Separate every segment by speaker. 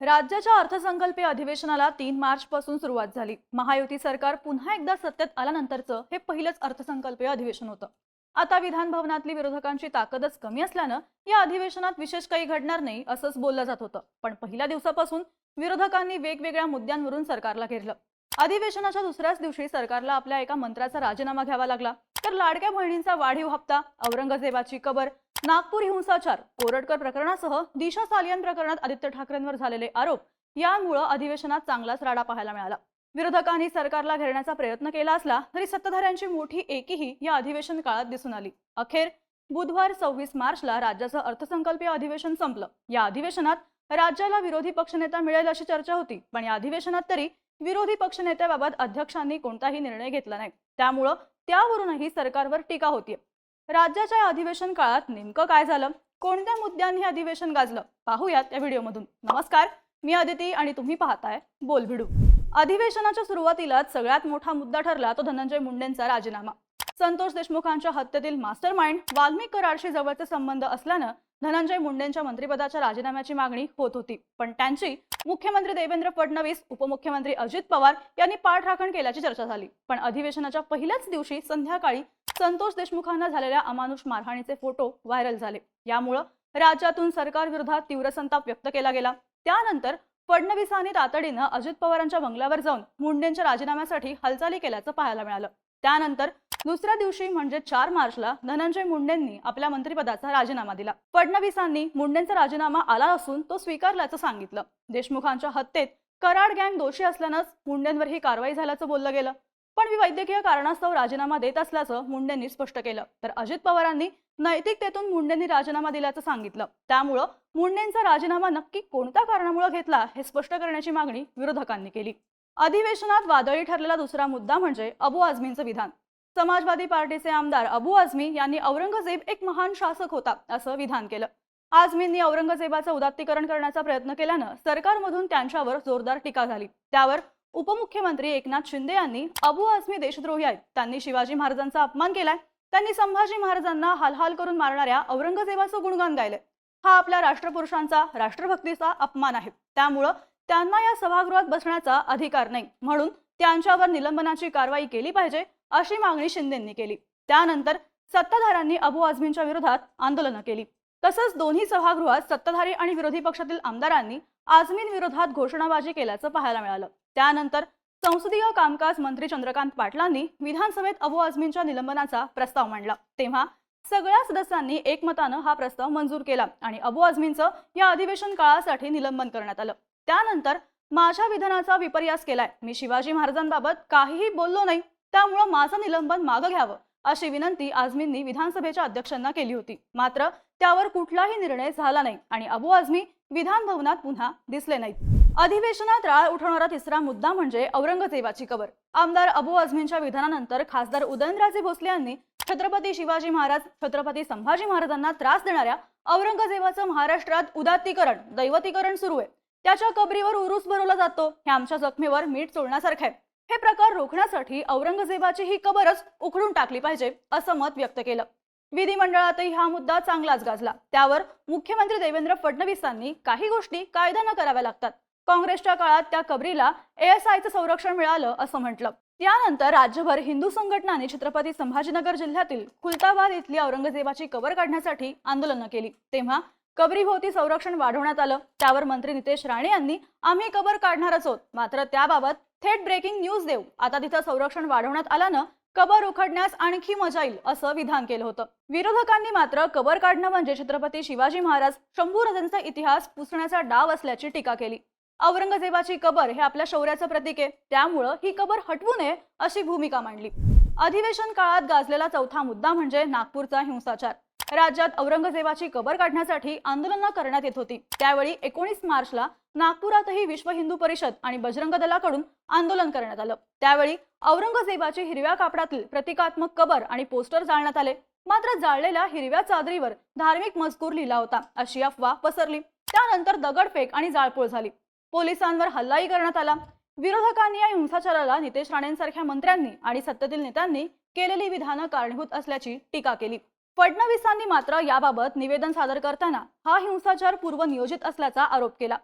Speaker 1: राज्याच्या अर्थसंकल्पीय अधिवेशनाला तीन मार्च पासून सुरुवात झाली. महायुती सरकार पुन्हा एकदा सत्तेत आल्यानंतरचं हे पहिलंच अर्थसंकल्पीय अधिवेशन होतं. आता विधान भवनातली विरोधकांची ताकदच कमी असल्यानं या अधिवेशनात विशेष काही घडणार नाही असंच बोललं जात होतं. पण पहिल्या दिवसापासून विरोधकांनी वेगवेगळ्या मुद्द्यांवरून सरकारला घेरलं. अधिवेशनाच्या दुसऱ्याच दिवशी सरकारला आपल्या एका मंत्र्याचा राजीनामा घ्यावा लागला. तर लाडक्या बहिणींचा वाढीव हप्ता औरंगजेबाची कबर नागपूर हिंसाचार कोरटकर प्रकरणासह दिशा सालियन प्रकरणात आदित्य ठाकरेंवर झालेले आरोप यामुळं अधिवेशनात चांगलाच राडा पाहायला मिळाला. विरोधकांनी सरकारला घेरण्याचा प्रयत्न केला असला तरी सत्ताधाऱ्यांची मोठी एकीही या अधिवेशन काळात दिसून आली. अखेर बुधवार सव्वीस मार्चला राज्याचं अर्थसंकल्पीय अधिवेशन संपलं. या अधिवेशनात राज्याला विरोधी पक्षनेता मिळेल अशी चर्चा होती पण या अधिवेशनात तरी विरोधी पक्षनेत्याबाबत अध्यक्षांनी कोणताही निर्णय घेतला नाही. त्यामुळं त्यावरूनही सरकारवर टीका होतीये. राज्याच्या या अधिवेशन काळात नेमकं काय झालं? कोणत्या मुद्द्यांनी हे अधिवेशन गाजलं? पाहूयात या व्हिडिओमधून. नमस्कार मी अदिती आणि तुम्ही पाहताय बोल भिडू अधिवेशनाच्या सुरुवातीलाच सगळ्यात मोठा मुद्दा ठरला तो धनंजय मुंडेंचा राजीनामा. संतोष देशमुखांच्या हत्येतील मास्टर माइंड वाल्मिक कराडशी जवळचे संबंध असल्यानं धनंजय मुंडेंच्या मंत्रिपदाच्या राजीनाम्याची मागणी होत होती. पण त्यांची मुख्यमंत्री देवेंद्र फडणवीस उपमुख्यमंत्री अजित पवार यांनी पाठराखण केल्याची चर्चा झाली. पण अधिवेशनाच्या पहिल्याच दिवशी संध्याकाळी संतोष देशमुखांना झालेल्या अमानुष मारहाणीचे फोटो व्हायरल झाले. यामुळं राज्यातून सरकार विरोधात तीव्र संताप व्यक्त केला गेला. त्यानंतर फडणवीसांनी तातडीनं अजित पवारांच्या बंगल्यावर जाऊन मुंडेंच्या राजीनाम्यासाठी हालचाली केल्याचं पाहायला मिळालं. त्यानंतर दुसऱ्या दिवशी म्हणजे चार मार्चला धनंजय मुंडेंनी आपल्या मंत्रिपदाचा राजीनामा दिला. फडणवीसांनी मुंडेंचा राजीनामा आला असून तो स्वीकारल्याचं सांगितलं. देशमुखांच्या हत्येत कराड गँग दोषी असल्यानंच मुंडेंवर ही कारवाई झाल्याचं बोललं गेलं. पण मी वैद्यकीय कारणास्तव राजीनामा देत असल्याचं मुंडेंनी स्पष्ट केलं. तर अजित पवारांनी नैतिकतेतून मुंडेंनी राजीनामा दिल्याचं सांगितलं. त्यामुळं मुंडेंचा राजीनामा नक्की कोणत्या कारणामुळे घेतला हे स्पष्ट करण्याची मागणी विरोधकांनी केली. अधिवेशनात वादळी ठरलेला दुसरा मुद्दा म्हणजे अबू आझमींचं विधान. समाजवादी पार्टीचे आमदार अबू आझमी यांनी औरंगजेब एक महान शासक होता असं विधान केलं. आझमींनी औरंगजेबाचं उदात्तीकरण करण्याचा प्रयत्न केल्यानं सरकारमधून त्यांच्यावर जोरदार टीका झाली. त्यावर उपमुख्यमंत्री एकनाथ शिंदे यांनी अबू आझमी देशद्रोही आहेत. त्यांनी शिवाजी महाराजांचा अपमान केलाय. त्यांनी संभाजी महाराजांना हालहाल करून मारणाऱ्या औरंगजेबाचं गुणगान गायलंय. हा आपल्या राष्ट्रपुरुषांचा राष्ट्रभक्तीचा अपमान आहे. त्यामुळं त्यांना या सभागृहात बसण्याचा अधिकार नाही. म्हणून त्यांच्यावर निलंबनाची कारवाई केली पाहिजे अशी मागणी शिंदेंनी केली. त्यानंतर सत्ताधाऱ्यांनी अबू आझमींच्या विरोधात आंदोलनं केली. तसंच दोन्ही सभागृहात सत्ताधारी आणि विरोधी पक्षातील आमदारांनी आझमीन विरोधात घोषणाबाजी केल्याचं पाहायला मिळालं. त्यानंतर संसदीय कामकाज मंत्री चंद्रकांत पाटलांनी विधानसभेत अबू आझमींच्या निलंबनाचा प्रस्ताव मांडला. तेव्हा सगळ्या सदस्यांनी एकमतानं हा प्रस्ताव मंजूर केला आणि अबू आझमींचं या अधिवेशन काळासाठी निलंबन करण्यात आलं. त्यानंतर माझ्या विधानाचा विपर्यास केलाय. मी शिवाजी महाराजांबाबत काहीही बोललो नाही त्यामुळं माझं निलंबन मागं घ्यावं अशी विनंती आझमींनी विधानसभेच्या अध्यक्षांना केली होती. मात्र त्यावर कुठलाही निर्णय झाला नाही आणि अबू आझमी विधान भवनात पुन्हा दिसले नाहीत. अधिवेशनात राळ उठवणारा तिसरा मुद्दा म्हणजे औरंगजेबाची कबर. आमदार अबू आझमींच्या विधानानंतर खासदार उदयनराजे भोसले यांनी छत्रपती शिवाजी महाराज छत्रपती संभाजी महाराजांना त्रास देणाऱ्या औरंगजेबाचं महाराष्ट्रात उदात्तीकरण दैवतीकरण सुरू आहे. त्याच्या कबरीवर उरूस भरवला जातो. हे आमच्या जखमेवर मीठ चोळण्यासारखं आहे. हे प्रकार रोखण्यासाठी औरंगजेबाची ही कबरच उखडून टाकली पाहिजे असं मत व्यक्त केलं. विधिमंडळातही हा मुद्दा चांगलाच गाजला. त्यावर मुख्यमंत्री देवेंद्र फडणवीसांनी काही गोष्टी कायद्यानं कराव्या लागतात. काँग्रेसच्या काळात त्या कबरीला एएसआयचं संरक्षण मिळालं असं म्हटलं. त्यानंतर राज्यभर हिंदू संघटनांनी छत्रपती संभाजीनगर जिल्ह्यातील खुलताबाद इथली औरंगजेबाची कबर काढण्यासाठी आंदोलनं केली. तेव्हा कबरीभोवती संरक्षण वाढवण्यात आलं. त्यावर मंत्री नितेश राणे यांनी आम्ही कबर काढणारच आहोत. मात्र त्याबाबत थेट ब्रेकिंग न्यूज देऊ. आता तिथं संरक्षण वाढवण्यात आल्यानं कबर उखडण्यास आणखी मजा येईल असं विधान केलं होतं. विरोधकांनी मात्र कबर काढणं म्हणजे छत्रपती शिवाजी महाराज शंभू राजांचा इतिहास पुसण्याचा डाव असल्याची टीका केली. औरंगजेबाची कबर हे आपल्या शौर्याचं प्रतीक आहे. त्यामुळं ही कबर हटवू नये अशी भूमिका मांडली. अधिवेशन काळात गाजलेला चौथा मुद्दा म्हणजे नागपूरचा हिंसाचार. राज्यात औरंगजेबाची कबर काढण्यासाठी आंदोलनं करण्यात येत होती. त्यावेळी एकोणीस मार्चला नागपुरातही विश्व हिंदू परिषद आणि बजरंग दलाकडून आंदोलन करण्यात आलं. त्यावेळी औरंगजेबाची हिरव्या कापडातील प्रतिकात्मक कबर आणि पोस्टर जाळण्यात आले. मात्र जाळलेल्या हिरव्या चादरीवर धार्मिक मजकूर लिहिला होता अशी अफवा पसरली. त्यानंतर दगडफेक आणि जाळपोळ झाली. पोलिसांवर हल्लाही करण्यात आला. विरोधकांनी या हिंसाचाराला नितेश राणेंसारख्या मंत्र्यांनी आणि सत्तेतील नेत्यांनी केलेली विधानं कारणीभूत असल्याची टीका केली. फडणवीसांनी मात्र याबाबत निवेदन सादर करताना हा हिंसाचार पूर्व नियोजित असल्याचा आरोप केला.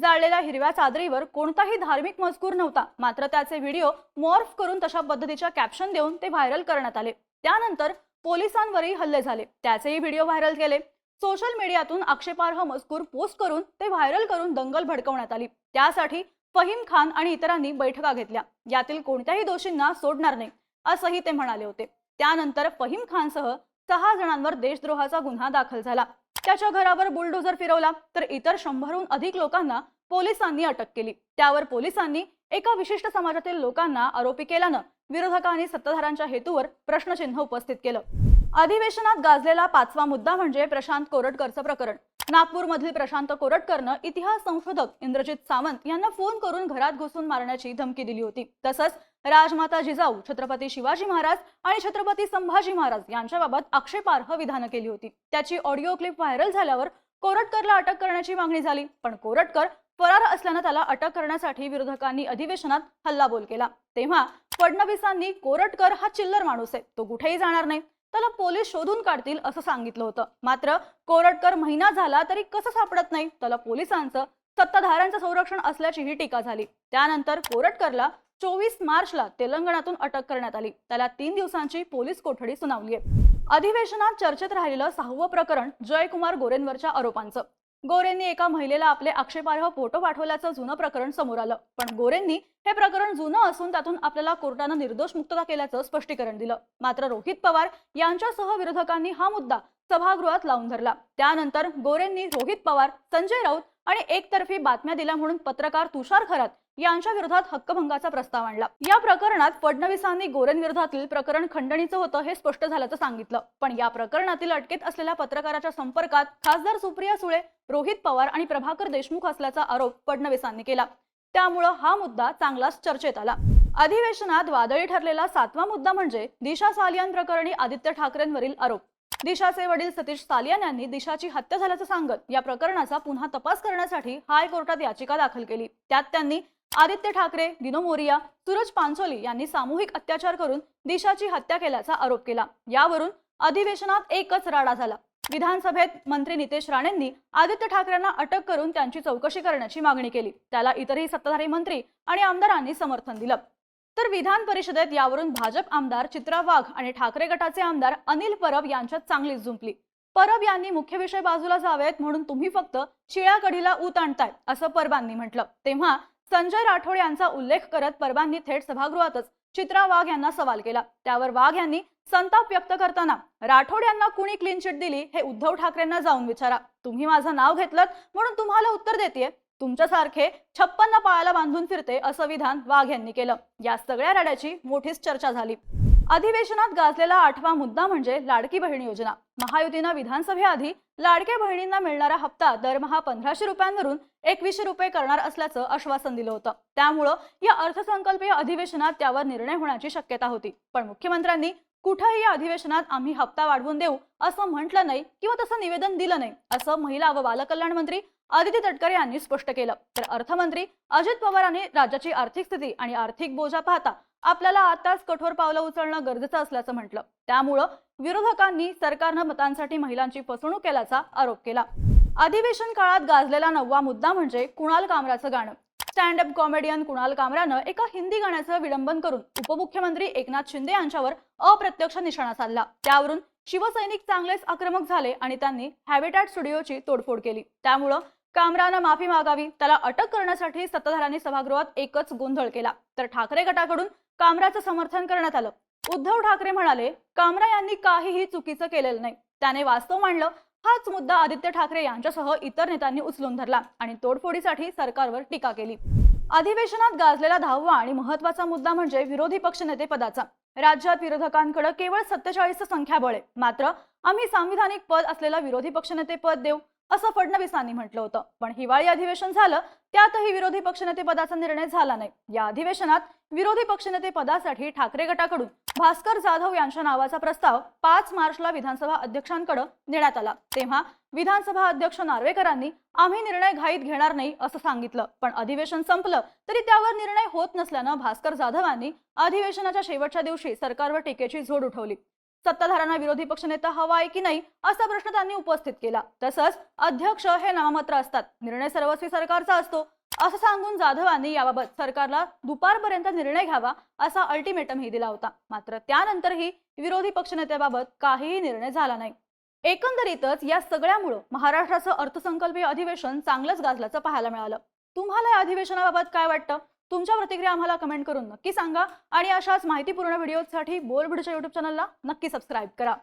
Speaker 1: जाळलेल्या हिरव्या चादरीवर कोणताही धार्मिक मजकूर नव्हता मात्र त्याचे व्हिडिओ मॉर्फ करून तशा पद्धतीच्या कॅप्शन देऊन ते व्हायरल करण्यात आले. त्यानंतर पोलिसांवरही हल्ले झाले. त्याचेही व्हिडिओ व्हायरल केले. सोशल मीडियातून आक्षेपार्ह मजकूर पोस्ट करून ते व्हायरल करून दंगल भडकवण्यात आली. त्यासाठी फहीम खान आणि इतरांनी बैठका घेतल्या. यातील कोणत्याही दोषींना सोडणार नाही असंही ते म्हणाले होते. त्यानंतर फहीम खानसह सहा जणांवर देशद्रोहाचा गुन्हा दाखल झाला. त्याच्या घरावर बुलडोझर फिरवला तर इतर शंभरहून अधिक लोकांना पोलिसांनी अटक केली. त्यावर पोलिसांनी एका विशिष्ट समाजातील लोकांना आरोपी केल्यानं विरोधकांनी सत्ताधारांच्या हेतूवर प्रश्नचिन्ह उपस्थित केलं. अधिवेशनात गाजलेला पाचवा मुद्दा म्हणजे प्रशांत कोरटकरचं प्रकरण. नागपूरमधील प्रशांत कोरटकरनं इतिहास संशोधक इंद्रजित सावंत यांना फोन करून घरात घुसून मारण्याची धमकी दिली होती. तसंच राजमाता जिजाऊ छत्रपती शिवाजी महाराज आणि छत्रपती संभाजी महाराज यांच्याबाबत आक्षेपार्ह विधानं केली होती. त्याची ऑडिओ क्लिप व्हायरल झाल्यावर कोरटकरला अटक करण्याची मागणी झाली. पण कोरटकर फरार असल्यानं त्याला अटक करण्यासाठी विरोधकांनी अधिवेशनात हल्लाबोल केला. तेव्हा फडणवीसांनी कोरटकर हा चिल्लर माणूस आहे. तो कुठेही जाणार नाही. त्याला पोलीस शोधून काढतील असं सांगितलं होतं. मात्र कोरटकर महिना झाला तरी कसं सापडत नाही? त्याला पोलिसांचं सत्ताधाऱ्यांचं संरक्षण असल्याचीही टीका झाली. त्यानंतर कोरटकरला चोवीस मार्चला तेलंगणातून अटक करण्यात आली. त्याला तीन दिवसांची पोलीस कोठडी सुनावली आहे. अधिवेशनात चर्चेत राहिलेलं सहावं प्रकरण जयकुमार गोरेंवरच्या आरोपांचं. गोरेंनी एका महिलेला आपले आक्षेपार्ह फोटो पाठवल्याचं जुनं प्रकरण समोर आलं. पण गोरेंनी हे प्रकरण जुनं असून त्यातून आपल्याला कोर्टानं निर्दोष मुक्तता केल्याचं स्पष्टीकरण दिलं. मात्र रोहित पवार यांच्यासह विरोधकांनी हा मुद्दा सभागृहात लावून धरला. त्यानंतर गोरेंनी रोहित पवार संजय राऊत आणि एकतर्फी बातम्या दिल्या म्हणून पत्रकार तुषार खरात यांच्या विरोधात हक्कभंगाचा प्रस्ताव आणला. या प्रकरणात फडणवीसांनी गोरेंविरोधातील प्रकरण खंडणीचं होतं हे स्पष्ट झाल्याचं सांगितलं. पण या प्रकरणातील अटकेत असलेल्या पत्रकाराच्या संपर्कात खासदार सुप्रिया सुळे रोहित पवार आणि प्रभाकर देशमुख असल्याचा आरोप फडणवीसांनी केला. त्यामुळं हा मुद्दा चांगलाच चर्चेत आला. अधिवेशनात वादळी ठरलेला सातवा मुद्दा म्हणजे दिशा सालियान प्रकरणी आदित्य ठाकरेंवरील आरोप. दिशाचे वडील सतीश सालियान यांनी दिशाची हत्या झाल्याचं सांगत या प्रकरणाचा पुन्हा तपास करण्यासाठी हायकोर्टात याचिका दाखल केली. त्यात त्यांनी आदित्य ठाकरे दिनो मोरिया सूरज पांचोली यांनी सामूहिक अत्याचार करून दिशाची हत्या केल्याचा आरोप केला. यावरून अधिवेशनात एकच राडा झाला. विधानसभेत मंत्री नितेश राणेंनी आदित्य ठाकरेंना अटक करून त्यांची चौकशी करण्याची मागणी केली. त्याला इतरही सत्ताधारी मंत्री आणि आमदारांनी समर्थन दिलं. तर विधान परिषदेत यावरून भाजप आमदार चित्रा वाघ आणि ठाकरे गटाचे आमदार अनिल परब यांच्यात चांगलीच जुंपली. परब यांनी मुख्य विषय बाजूला जावेत म्हणून तुम्ही फक्त शिळ्या कढीला ऊत आणताय असं परबांनी म्हटलं. तेव्हा संजय राठोड यांचा उल्लेख करत परबांनी थेट सभागृहातच चित्रा वाघ यांना सवाल केला. त्यावर वाघ यांनी संताप व्यक्त करताना राठोड यांना कुणी क्लीन चिट दिली हे उद्धव ठाकरेंना जाऊन विचारा. तुम्ही माझं नाव घेतलं म्हणून तुम्हाला उत्तर देते तुमच्यासारखे छप्पन्न पायाला बांधून फिरते असं विधान वाघ यांनी केलं. या सगळ्या रड्याची मोठीच चर्चा झाली. अधिवेशनात गाजलेला आठवा मुद्दा म्हणजे लाडकी बहीण योजना. महायुतीनं विधानसभेआधी लाडक्या बहिणींना मिळणारा हप्ता दरमहा पंधराशे रुपयांवरून एकवीसशे रुपये करणार असल्याचं आश्वासन दिलं होतं. त्यामुळं या अर्थसंकल्पीय अधिवेशनात त्यावर निर्णय होण्याची शक्यता होती. पण मुख्यमंत्र्यांनी कुठंही या अधिवेशनात आम्ही हप्ता वाढवून देऊ असं म्हटलं नाही किंवा तसं निवेदन दिलं नाही असं महिला व बालकल्याण मंत्री आदिती तटकरे यांनी स्पष्ट केलं. तर अर्थमंत्री अजित पवारांनी राज्याची आर्थिक स्थिती आणि आर्थिक बोजा पाहता आपल्याला आताच कठोर पावलं उचलणं गरजेचं असल्याचं म्हटलं. त्यामुळं विरोधकांनी सरकारनं मतांसाठी महिलांची फसवणूक केल्याचा आरोप केला. अधिवेशन काळात गाजलेला नववा मुद्दा म्हणजे कुणाल कामराचं गाणं. स्टँड अप कॉमेडियन कुणाल कामरानं एका हिंदी गाण्याचं विडंबन करून उपमुख्यमंत्री एकनाथ शिंदे यांच्यावर अप्रत्यक्ष निशाणा साधला. त्यावरून शिवसैनिक चांगलेच आक्रमक झाले आणि त्यांनी हॅबिटॅट स्टुडिओची तोडफोड केली. त्यामुळं कामरानं माफी मागावी त्याला अटक करण्यासाठी सत्ताधाऱ्यांनी सभागृहात एकच गोंधळ केला. तर ठाकरे गटाकडून कामराचं समर्थन करण्यात आलं. उद्धव ठाकरे म्हणाले कामरा यांनी काहीही चुकीचं केलेलं नाही. त्याने वास्तव मांडलं हाच मुद्दा आदित्य ठाकरे यांच्यासह इतर नेत्यांनी उचलून धरला आणि तोडफोडीसाठी सरकारवर टीका केली. अधिवेशनात गाजलेला दहावा आणि महत्त्वाचा मुद्दा म्हणजे विरोधी पक्षनेते पदाचा. राज्यात विरोधकांकडे केवळ सत्तेचाळीस संख्याबळ आहे. मात्र आम्ही सांविधानिक पद असलेला विरोधी पक्षनेते पद देऊ असं फडणवीसांनी म्हटलं होतं. पण हिवाळी अधिवेशन झालं त्यातही विरोधी पक्षनेते पदाचा निर्णय झाला नाही. या अधिवेशनात विरोधी पक्षनेते पदासाठी ठाकरे गटाकडून भास्कर जाधव यांच्या नावाचा प्रस्ताव पाच मार्चला विधानसभा अध्यक्षांकडे देण्यात आला. तेव्हा विधानसभा अध्यक्ष नार्वेकरांनी आम्ही निर्णय घाईत घेणार नाही असं सांगितलं. पण अधिवेशन संपलं तरी त्यावर निर्णय होत नसल्यानं भास्कर जाधवांनी अधिवेशनाच्या शेवटच्या दिवशी सरकारवर टीकेची झोड उठवली. सत्ताधाऱ्यांना विरोधी पक्षनेता हवा आहे की नाही असा प्रश्न त्यांनी उपस्थित केला. तसंच अध्यक्ष हे नाममात्र असतात. निर्णय सर्वस्वी सरकारचा असतो. असं सांगून जाधवांनी याबाबत सरकारला दुपारपर्यंत निर्णय घ्यावा असा अल्टिमेटमही दिला होता. मात्र त्यानंतरही विरोधी पक्षनेत्याबाबत काहीही निर्णय झाला नाही. एकंदरीतच या सगळ्यामुळं महाराष्ट्राचं अर्थसंकल्पीय अधिवेशन चांगलंच गाजल्याचं पाहायला मिळालं. तुम्हाला या अधिवेशनाबाबत काय वाटतं? तुमच्या प्रतिक्रिया आम्हाला कमेंट करून नक्की सांगा आणि अशाच माहितीपूर्ण व्हिडिओसाठी बोल भिडच्या युट्यूब चॅनलला नक्की सबस्क्राईब करा.